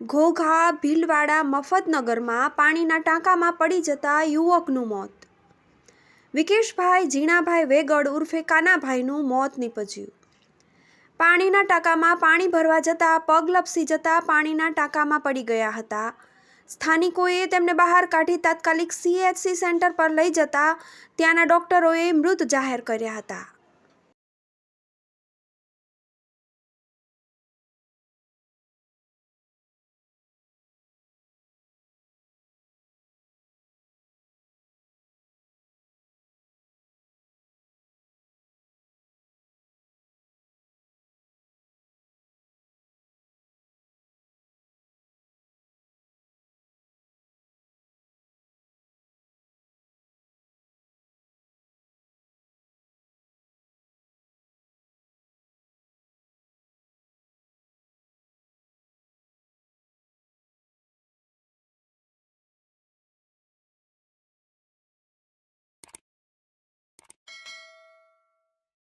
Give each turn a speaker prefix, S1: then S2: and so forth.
S1: ઘોઘા ભીલવાડા મફતનગરમાં પાણીના ટાંકામાં પડી જતા યુવકનું મોત. વિકેશભાઈ, ઝીણાભાઈ વેગડ ઉર્ફે કાનાભાઈનું મોત નીપજ્યું. પાણીના ટાંકામાં પાણી ભરવા જતાં, પગ લપસી જતા પાણીના ટાંકામાં પડી ગયા હતા. સ્થાનિકોએ તેમને બહાર કાઢી તાત્કાલિક સીએચસી સેન્ટર પર લઈ જતા ત્યાંના ડોક્ટરોએ મૃત જાહેર કર્યા હતા.